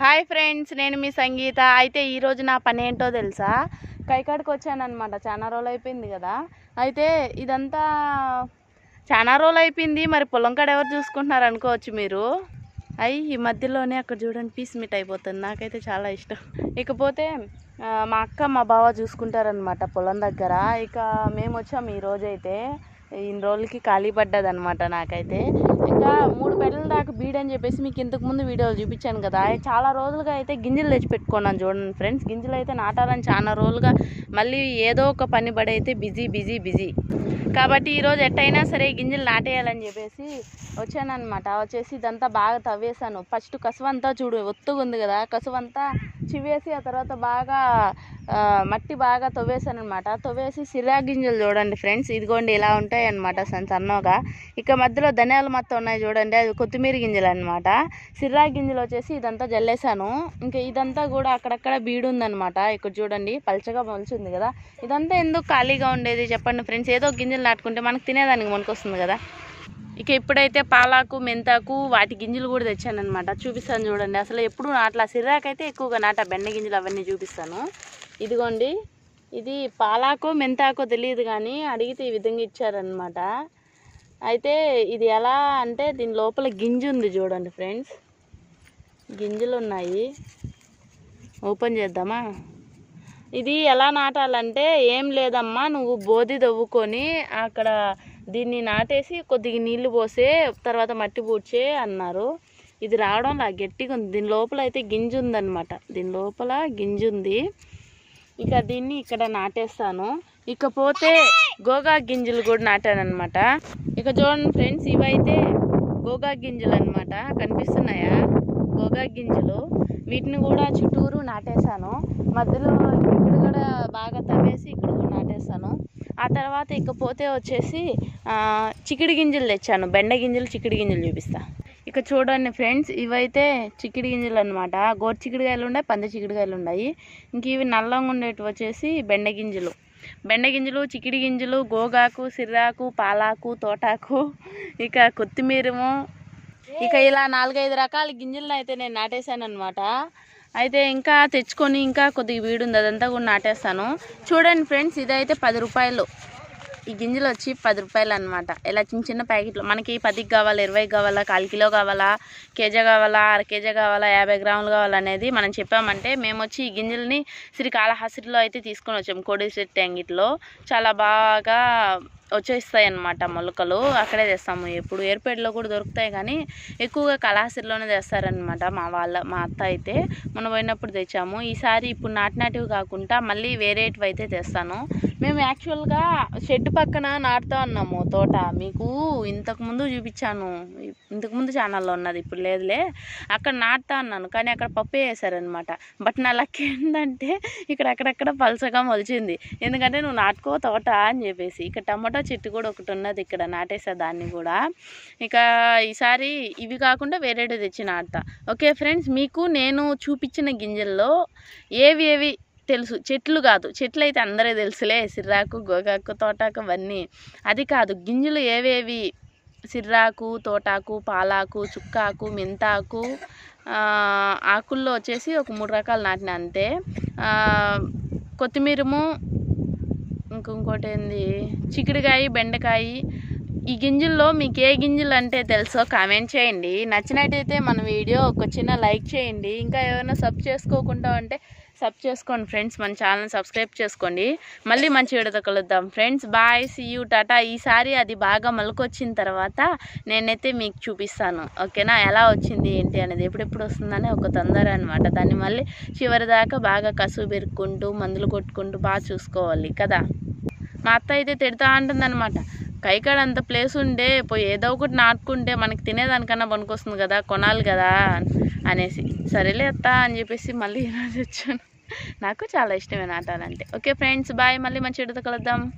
Hi friends నేను మీ సంగీత. అయితే ఈరోజు నా పని ఏంటో తెలుసా? కైకాడికి వచ్చానమాట చాలా రోజులు అయిపోయింది కదా. అయితే ఇదంతా చాలా రోజులు అయిపోయింది. మరి పొలం కాడ ఎవరు చూసుకుంటున్నారు అనుకోవచ్చు మీరు? అయి ఈ మధ్యలోనే అక్కడ చూడండి పీస్ మీట్ అయిపోతుంది. నాకైతే చాలా ఇష్టం. ఇకపోతే మా అక్క మా బావ చూసుకుంటారనమాట పొలం దగ్గర. ఇక మేము వచ్చాము ఈ ఇన్ని రోజులకి ఖాళీ పడ్డదనమాట నాకైతే. ఇంకా మూడు పెళ్ళల దాకా బీడని చెప్పేసి మీకు ఇంతకు ముందు వీడియోలు చూపించాను కదా. చాలా రోజులుగా అయితే గింజలు తెచ్చి పెట్టుకున్నాను చూడండి ఫ్రెండ్స్. గింజలు అయితే నాటాలని చాలా రోజులుగా మళ్ళీ ఏదో ఒక పని పడి అయితే బిజీ బిజీ బిజీ. కాబట్టి ఈరోజు ఎట్టయినా సరే గింజలు నాటేయాలని చెప్పేసి వచ్చానమాట వచ్చేసి ఇదంతా బాగా తవ్వేశాను. ఫస్ట్ కసువంతా చూడు ఒత్తుగా ఉంది కదా. కసువంతా చివేసి ఆ తర్వాత బాగా మట్టి బాగా తవ్వేశాను అనమాట తవ్వేసి సిరా గింజలు చూడండి ఫ్రెండ్స్. ఇదిగోండి ఇలా ఉంటాయి అనమాట సన్నగా. ఇక మధ్యలో ధనియాలు మొత్తం ఉన్నాయి చూడండి. అది కొత్తిమీర గింజలు అనమాట సిర్రా గింజలు వచ్చేసి ఇదంతా జల్లేశాను. ఇంకా ఇదంతా కూడా అక్కడక్కడ బీడు ఉందనమాట ఇక్కడ చూడండి పల్చగా మొలిచింది కదా. ఇదంతా ఎందుకు ఖాళీగా ఉండేది చెప్పండి ఫ్రెండ్స్. ఏదో గింజలు నాటుకుంటే మనకు తినేదానికి మనకొస్తుంది కదా. ఇక ఇప్పుడైతే పాలాకు మెంతాకు వాటి గింజలు కూడా తెచ్చానమాట చూపిస్తాను చూడండి. అసలు ఎప్పుడు నాట్లా. సిర్రాకైతే ఎక్కువగా నాట. బెండ గింజలు అవన్నీ చూపిస్తాను. ఇదిగోండి. ఇది పాలాకో మెంతాకో తెలియదు కానీ అడిగితే ఈ విధంగా ఇచ్చారనమాట అయితే ఇది ఎలా అంటే దీని లోపల గింజ ఉంది చూడండి ఫ్రెండ్స్. గింజలు ఉన్నాయి. ఓపెన్ చేద్దామా? ఇది ఎలా నాటాలంటే ఏం లేదమ్మా నువ్వు బోధి తవ్వుకొని అక్కడ దీన్ని నాటేసి కొద్దిగా నీళ్ళు పోసే తర్వాత మట్టి పూడ్చే అన్నారు. ఇది రావడం లా గట్టిగా ఉంది దీని లోపల అయితే గింజ ఉందన్నమాట. దీని లోపల గింజ ఉంది. ఇక దీన్ని ఇక్కడ నాటేస్తాను. ఇకపోతే గోగా గింజలు కూడా నాటానమాట ఇక చూడండి ఫ్రెండ్స్ ఇవైతే గోగా గింజలు అనమాట కనిపిస్తున్నాయా? గోగా గింజలు. వీటిని కూడా చుట్టూరు నాటేశాను. మధ్యలో ఇక్కడ కూడా బాగా తవ్వేసి ఇక్కడ కూడా నాటేశాను ఆ తర్వాత ఇకపోతే వచ్చేసి చిక్కుడు చికిడి గింజలు తెచ్చాను. బెండ గింజలు చికిడి గింజలు చూపిస్తాను ఇక చూడండి ఫ్రెండ్స్ ఇవైతే చిక్కుడు గింజలు అనమాట గోరు చిక్కుడుకాయలు ఉన్నాయి పంది చిక్కుడుకాయలు ఉన్నాయి ఇంక ఇవి నల్లంగా ఉండేటివి వచ్చేసి బెండ గింజలు. బెండ గింజలు చిక్కుడు గింజలు గోగాకు సిర్రాకు పాలాకు తోటాకు ఇక కొత్తిమీరము. ఇక ఇలా నాలుగైదు రకాల గింజలను అయితే నేను నాటేశాను అనమాట అయితే ఇంకా తెచ్చుకొని ఇంకా కొద్దిగా వీడు ఉంది అదంతా కూడా నాటేస్తాను. చూడండి ఫ్రెండ్స్ ఇదైతే పది రూపాయలు. ఈ గింజలు వచ్చి పది రూపాయలు అనమాట ఇలా చిన్న చిన్న ప్యాకెట్లు. మనకి పదికి కావాలా ఇరవై కావాలా కాల్ కిలో కావాలా కేజీ కావాలా అర కేజీ కావాలా యాభై గ్రాములు కావాలనేది మనం చెప్పామంటే మేము వచ్చి ఈ గింజల్ని శ్రీకాళహస్తిలో అయితే తీసుకొని వచ్చాము కోడి చెట్టు అంగిట్లో. చాలా బాగా వచ్చేస్తాయి అన్నమాట మొలకలు. అక్కడే తెస్తాము. ఎప్పుడు ఏర్పేటలో కూడా దొరుకుతాయి కానీ ఎక్కువగా కళాహస్తిలోనే తెస్తారనమాట మా వాళ్ళ మా అత్త అయితే. మొన్న పోయినప్పుడు తెచ్చాము. ఈసారి ఇప్పుడు నాటినాటివి కాకుండా మళ్ళీ వేరేటివి అయితే తెస్తాను. మేము యాక్చువల్గా షెడ్ పక్కన నాటుతా ఉన్నాము తోట. మీకు ఇంతకు ముందు చూపించాను. ఇంతకు ముందు ఛానల్లో ఉన్నది. ఇప్పుడు లేదులే. అక్కడ నాటుతా అన్నాను కానీ అక్కడ పప్పు వేసారనమాట బట్ నా లక్ ఏంటంటే ఇక్కడ అక్కడక్కడ పలసగా మొలిచింది. ఎందుకంటే నువ్వు నాటుకో తోట అని చెప్పేసి. ఇక టమాటో చెట్టు కూడా ఒకటి ఉన్నది ఇక్కడ నాటేసా దాన్ని కూడా. ఇక ఈసారి ఇవి కాకుండా వేరేటి తెచ్చి నాటుతా. ఓకే ఫ్రెండ్స్ మీకు నేను చూపించిన గింజల్లో ఏవి ఏవి తెలుసు. చెట్లు కాదు. చెట్లు అయితే అందరూ తెలుసులే. సిర్రాకు గోగాకు తోటాకు అవన్నీ అది కాదు. గింజలు ఏవేవి? సిర్రాకు తోటాకు పాలాకు చుక్కాకు మెంతాకు ఆకుల్లో వచ్చేసి ఒక మూడు రకాలు నాటిన అంతే. కొత్తిమీరము ఇంకొకటి ఏంది? చిక్కుడుకాయ బెండకాయ ఈ గింజల్లో మీకు ఏ గింజలు అంటే తెలుసో కామెంట్ చేయండి. నచ్చినట్టయితే మన వీడియో ఒక చిన్న లైక్ చేయండి. ఇంకా ఏమైనా సబ్ చేసుకోకుండా ఉంటే సబ్ చేసుకోండి ఫ్రెండ్స్ మన ఛానల్ సబ్స్క్రైబ్ చేసుకోండి. మళ్ళీ మంచి వీడియోతో కలుద్దాం. ఫ్రెండ్స్ బాయ్ సియూ టాటా ఈసారి అది బాగా మొలకొచ్చిన తర్వాత నేనైతే మీకు చూపిస్తాను. ఓకేనా? ఎలా వచ్చింది ఏంటి అనేది ఎప్పుడెప్పుడు వస్తుందని ఒక తొందర అనమాట దాన్ని మళ్ళీ చివరి దాకా బాగా కసువు పెరుక్కుంటూ మందులు కొట్టుకుంటూ బాగా చూసుకోవాలి కదా? మా అత్త అయితే తిడతా అంటుందన్నమాట. కైకాడ అంత ప్లేస్ ఉండే పోయి ఏదో ఒకటి నాటుకుంటే మనకి తినేదానికన్నా పనికొస్తుంది కదా కొనాలి కదా అనేసి. సరేలే అత్త అని చెప్పేసి మళ్ళీ ఈరోజు వచ్చాను నాకు చాలా ఇష్టమే నాటాలంటే ఓకే ఫ్రెండ్స్ బాయ్. మళ్ళీ మంచి విడత కలుద్దాం.